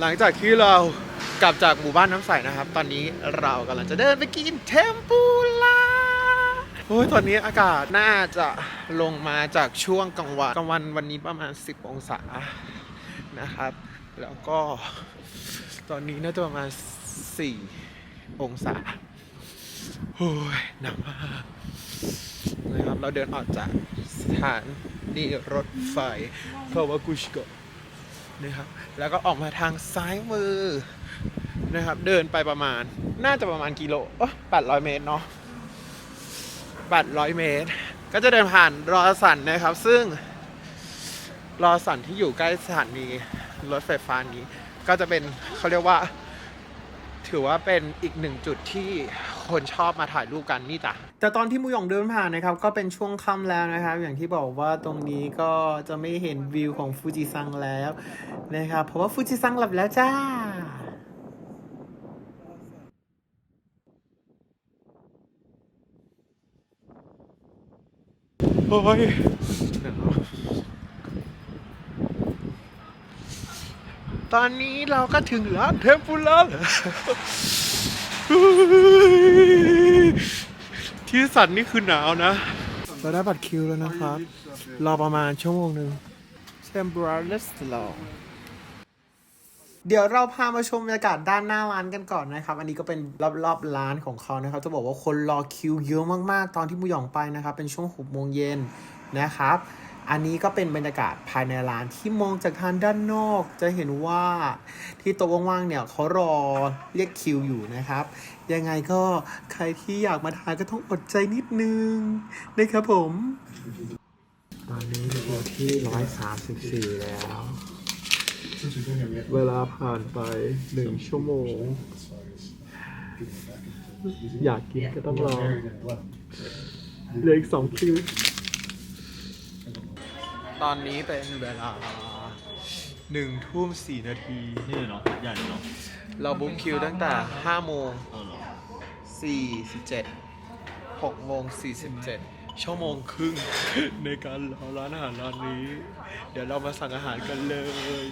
หลังจากที่เรากลับจากหมู่บ้านน้ำใสนะครับ ตอนนี้เรากำลังจะเดินไปกินเทมปุระโอ้ยตอนนี้อากาศน่าจะลงมาจากช่วงกลางวันกลางวันวันนี้ประมาณ 10 องศานะครับ แล้วก็ตอนนี้น่าจะประมาณ 4 องศาโอ้ยหนาวมากนะครับ เราเดินออกจากสถานีรถไฟคาวากุชิโกะ นะครับ แล้วก็ออกมาทางซ้ายมือนะครับ เดินไปประมาณ น่าจะประมาณกิโลเออแปดร้อยเมตรเนาะแปดร้อยเมตร ก็จะเดินผ่านรอสันนะครับ ซึ่งรอสันที่อยู่ใกล้สถานีรถไฟฟ้านี้ ก็จะเป็นเขาเรียกว่า ถือว่าเป็นอีกหนึ่งจุดที่คนชอบมาถ่ายรูปกันนี่จ้ะแต่ตอนที่มูหยองเดินผ่านนะครับ ก็เป็นช่วงค่ำแล้วนะครับ อย่างที่บอกว่าตรงนี้ก็จะไม่เห็นวิวของฟูจิซังแล้วนะครับ เพราะว่าฟูจิซังหลับแล้วจ้าโอ้ยหนาว ตอนนี้เราก็ถึงร้านเทมปุระแล้วที่สันนี่คือหนาวนะเราได้บัตรคิวแล้วนะครับ รอประมาณชั่วโมงหนึ่งเทมปุระเลสลองเดี๋ยวเราพามาชมบรรยากาศด้านหน้าร้านกันก่อนนะครับ อันนี้ก็เป็นรอบๆร้านของเขานะครับ จะบอกว่าคนรอคิวเยอะมากๆ ตอนที่มูหยองไปนะครับ เป็นช่วงหกโมงเย็นนะครับ อันนี้ก็เป็นบรรยากาศภายในร้านที่มองจากทางด้านนอก จะเห็นว่าที่โต๊ะว่างๆเนี่ยเขารอเรียกคิวอยู่นะครับ ยังไงก็ใครที่อยากมาทานก็ต้องอดใจนิดนึงนะครับผม ตอนนี้อยู่ที่ร้อยสามสิบสี่แล้ว เวลาผ่านไปหนึ่งชั่วโมง อยากกินก็ต้องรอเหลืออีกสองคิว ตอนนี้เป็นเวลาหนึ่งทุ่มสี่นาที นี่เลยเนาะใหญ่เลยเนาะเราบุ๊กคิวตั้งแต่ห้าโมงเออเหรอสี่สิบเจ็ดหกโมงสี่สิบเจ็ดชั่วโมงครึ่ง ในการรอร้านอาหารร้านนี้ เดี๋ยวเรามาสั่งอาหารกันเลย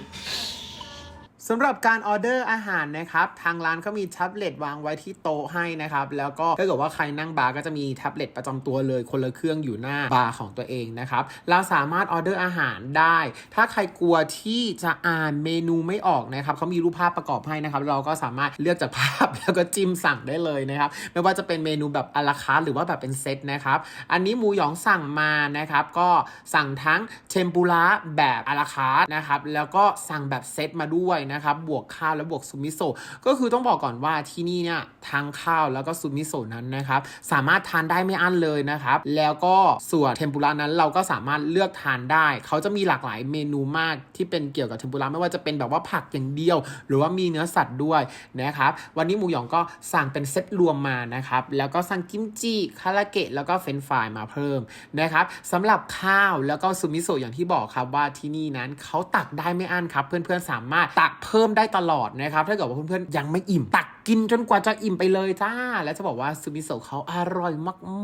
สำหรับการออเดอร์อาหารนะครับทางร้านเขามีแท็บเล็ตวางไว้ที่โต๊ะให้นะครับแล้วก็ถ้าเกิดว่าใครนั่งบาร์ก็จะมีแท็บเล็ตประจำตัวเลยคนละเครื่องอยู่หน้าบาร์ของตัวเองนะครับเราสามารถออเดอร์อาหารได้ ถ้าใครกลัวที่จะอ่านเมนูไม่ออกนะครับเขามีรูปภาพประกอบให้นะครับเราก็สามารถเลือกจากภาพแล้วก็จิ้มสั่งได้เลยนะครับไม่ว่าจะเป็นเมนูแบบอาราคาร์หรือว่าแบบเป็นเซตนะครับอันนี้หมูหยองสั่งมานะครับก็สั่งทั้งเทมปุระแบบอาราคาร์นะครับแล้วก็สั่งแบบเซตมาด้วยนะะครับบวกข้าวและบวกซูมิโซะก็คือต้องบอกก่อนว่าที่นี่เนี่ยทั้งข้าวแล้วก็ซูมิโซะนั้นนะครับสามารถทานได้ไม่อั้นเลยนะครับแล้วก็ส่วนเทมปุระนั้นเราก็สามารถเลือกทานได้ เขาจะมีหลากหลายเมนูมากที่เป็นเกี่ยวกับเทมปุระไม่ว่าจะเป็นแบบว่าผักอย่างเดียว หรือว่ามีเนื้อสัตว์ด้วยนะครับวันนี้หมูหยองก็สั่งเป็นเซตรวมมานะครับแล้วก็สั่งกิมจิคาราเกะแล้วก็เฟรนฟรายมาเพิ่มนะครับสำหรับข้าวแล้วก็ซูมิโซะอย่างที่บอกครับว่าที่นี่นั้นเขาตักได้ไม่อั้นครับ เพื่อนๆสามารถตักเพิ่มได้ตลอดนะครับถ้าเกิดว่าเพื่อนๆยังไม่อิ่มตัก กินจนกว่าจะอิ่มไปเลยจ้า แล้วจะบอกว่าซูมิโซะเขาอร่อย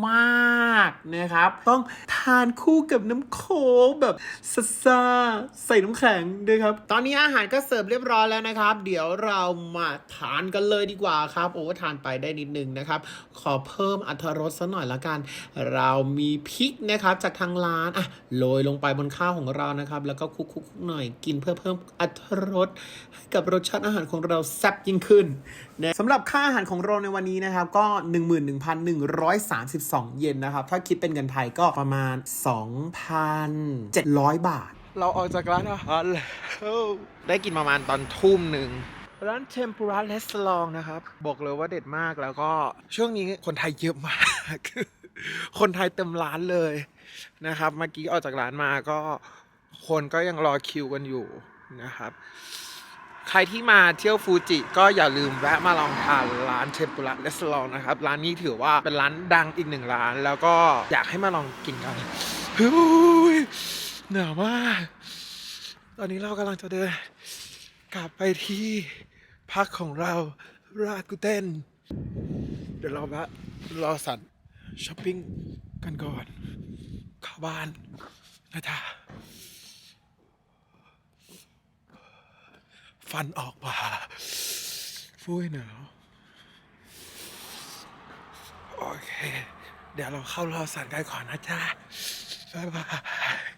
มากๆนะครับ ต้องทานคู่กับน้ำโค้กแบบซ่าใส่น้ำแข็งด้วยครับ ตอนนี้อาหารก็เสิร์ฟเรียบร้อยแล้วนะครับ เดี๋ยวเรามาทานกันเลยดีกว่าครับ โอ้ทานไปได้นิดนึงนะครับ ขอเพิ่มอรรถรสสักหน่อยละกัน เรามีพริกนะครับจากทางร้านอะโรยลงไปบนข้าวของเรานะครับ แล้วก็คลุกๆๆหน่อยกินเพื่อเพิ่มอรรถรสให้กับรสชาติอาหารของเราแซ่บยิ่งขึ้น สำหรับค่าอาหารของเราในวันนี้นะครับ ก็ 11,132 เยนนะครับ ถ้าคิดเป็นเงินไทยก็ประมาณ 2,700 บาท เราออกจากร้านอาหารแล้วได้กินประมาณตอนทุ่มหนึ่งร้านเทมปุระเลสลองนะครับ บอกเลยว่าเด็ดมากแล้วก็ช่วงนี้คนไทยเยอะมาก คนไทยเต็มร้านเลยนะครับ เมื่อกี้ออกจากร้านมาก็คนก็ยังรอคิวกันอยู่นะครับ ใครที่มาเที่ยวฟูจิก็อย่าลืมแวะมาลองทานร้านเทมปุระเลสลองนะครับ ร้านนี้ถือว่าเป็นร้านดังอีกหนึ่งร้าน แล้วก็อยากให้มาลองกินกันเฮ้ยหนาวมาก ตอนนี้เรากำลังจะเดิน กลับไปที่พักของเรารากูเต้น เดี๋ยวเราแวะรอสันช้อปปิ้งกันก่อนเข้าบ้านนะจ๊ะ ฟันออกป่าฟุ้ยหนาวโอเค เดี๋ยวเราเข้ารอสั่นกันก่อนนะจ๊ะบ๊ายบาย